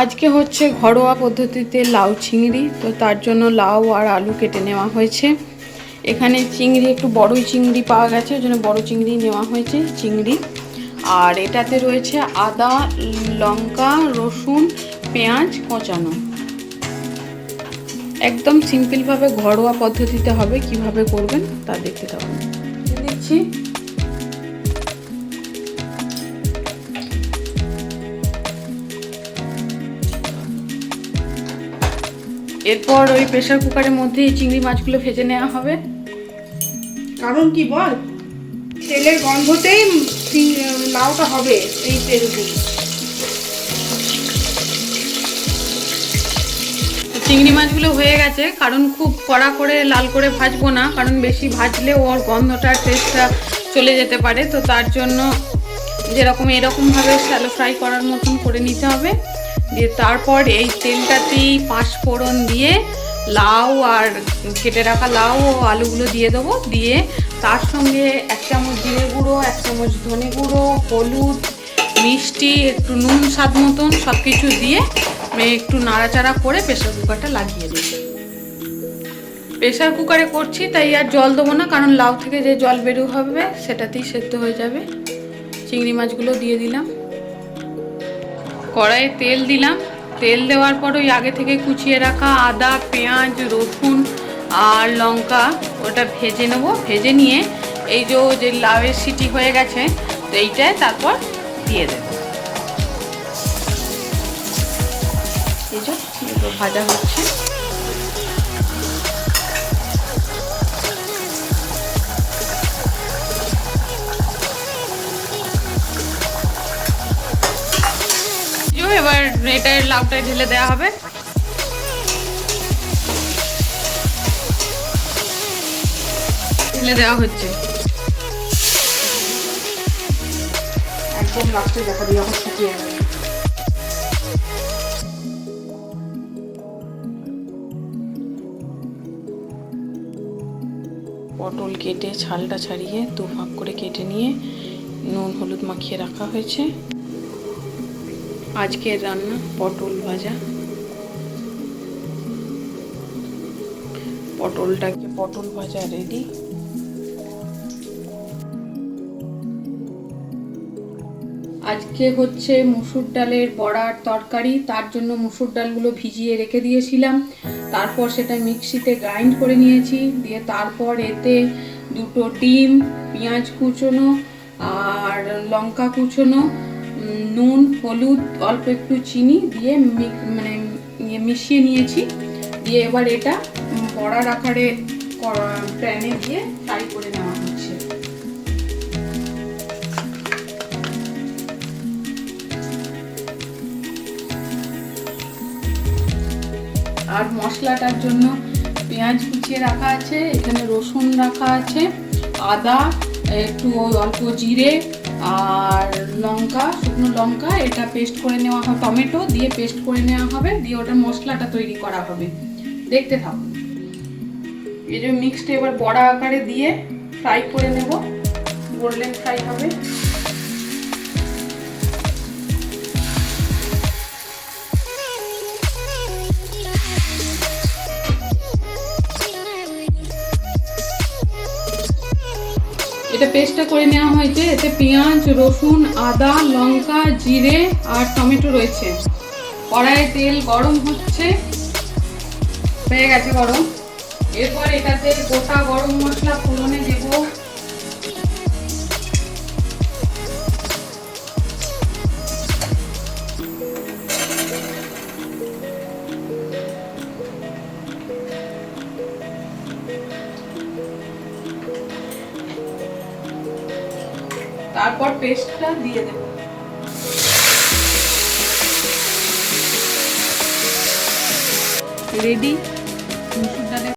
আজকে হচ্ছে ঘরোয়া পদ্ধতিতে লাউ চিংড়ি, তো তার জন্য লাউ আর আলু কেটে নেওয়া হয়েছে। এখানে চিংড়ি, একটু বড়ই চিংড়ি পাওয়া গেছে, ওই জন্য বড় চিংড়ি নেওয়া হয়েছে, চিংড়ি। আর এটাতে রয়েছে আদা, লঙ্কা, রসুন, পেঁয়াজ কচানো একদম সিম্পলভাবে ঘরোয়া পদ্ধতিতে হবে, কীভাবে করবেন তা দেখতে থাকুন। দিচ্ছি এরপর ওই প্রেশার কুকারের মধ্যে এই চিংড়ি মাছগুলো ভেজে নেওয়া হবে। কারণ কি বল? তেলের গন্ধতেই লাউটা হবে এই তেল চিংড়ি মাছগুলো হয়ে গেছে কারণ খুব কড়া করে লাল করে ভাজবো না কারণ বেশি ভাজলে ওর গন্ধটা টেস্টটা চলে যেতে পারে। তো তার জন্য যেরকম এরকমভাবে শ্যালো ফ্রাই করার মতন করে নিতে হবে। দিয়ে তারপর এই তেলটাতেই পাঁচ ফোড়ন দিয়ে লাউ আর কেটে রাখা লাউ ও আলুগুলো দিয়ে দেবো। দিয়ে তার সঙ্গে এক চামচ জিরে গুঁড়ো, এক চামচ ধনে গুঁড়ো, হলুদ, মিষ্টি, একটু নুন স্বাদ মতন সব কিছু দিয়ে একটু নাড়াচাড়া করে প্রেশার কুকারটা লাগিয়ে দিই প্রেশার কুকারে করছি, তাই আর জল দেবো না, কারণ লাউ থেকে যে জল বেরো হবে সেটাতেই সেদ্ধ হয়ে যাবে। চিংড়ি মাছগুলো দিয়ে দিলাম। কড়াইয়ে তেল দিলাম। তেল দেওয়ার পর ওই আগে থেকে কুচিয়ে রাখা আদা, পেঁয়াজ, রসুন আর লঙ্কা ওটা ভেজে নেব। ভেজে নিয়ে এই যে যে লাউয়ের সিটি হয়ে গেছে, তো এইটায় তারপর দিয়ে দেব। এই যে ভাজা হচ্ছে। এবার এটা লাউটায় ঢেলে দেওয়া হবে। ঢেলে দেওয়া হচ্ছে। পটল কেটে ছালটা ছাড়িয়ে দু ভাগ করে কেটে নিয়ে নুন, হলুদ মাখিয়ে রাখা হয়েছে। আজকের রান্না পটল ভাজা। পটলটাকে পটল ভাজা রেডি আজকে হচ্ছে মুসুর ডালের বড়ার তরকারি, তার জন্য মুসুর ডালগুলো ভিজিয়ে রেখে দিয়েছিলাম। তারপর সেটা মিক্সিতে গ্রাইন্ড করে নিয়েছি, দিয়ে তারপর এতে দুটো ডিম, পেঁয়াজ কুচোনো আর লঙ্কা কুচোনো। নুন, হলুদ, অল্প একটু চিনি দিয়ে মানে ইয়ে মিশিয়ে নিয়েছি। দিয়ে এবার এটা বড়ার আকারে প্যানে দিয়ে ফ্রাই করে নেওয়া হচ্ছে। আর মশলাটার জন্য পেঁয়াজ কুচিয়ে রাখা আছে, এখানে রসুন রাখা আছে, আদা, একটু অল্প জিরে আর লঙ্কা, শুকনো লঙ্কা, এটা পেস্ট করে নেওয়া হবে টমেটো দিয়ে পেস্ট করে নেওয়া হবে, দিয়ে ওটা মশলাটা তৈরি করা হবে। দেখতে থাকুন এই যে মিক্সড এবার বড়া আকারে দিয়ে ফ্রাই করে নেব। গোল্ডেন ফ্রাই হবে। এটা পেস্টটা করে নেওয়া হয়েছে। এতে পেঁয়াজ, রসুন, আদা, লঙ্কা, জিরে আর টমেটো রয়েছে। কড়াইয়ে তেল গরম হচ্ছে। হয়ে গেছে গরম। এরপর এটাতে গোটা গরম মশলা ফোড়নে তারপর পেস্টটা দিয়ে দেব। রেডি মুসুর ডালের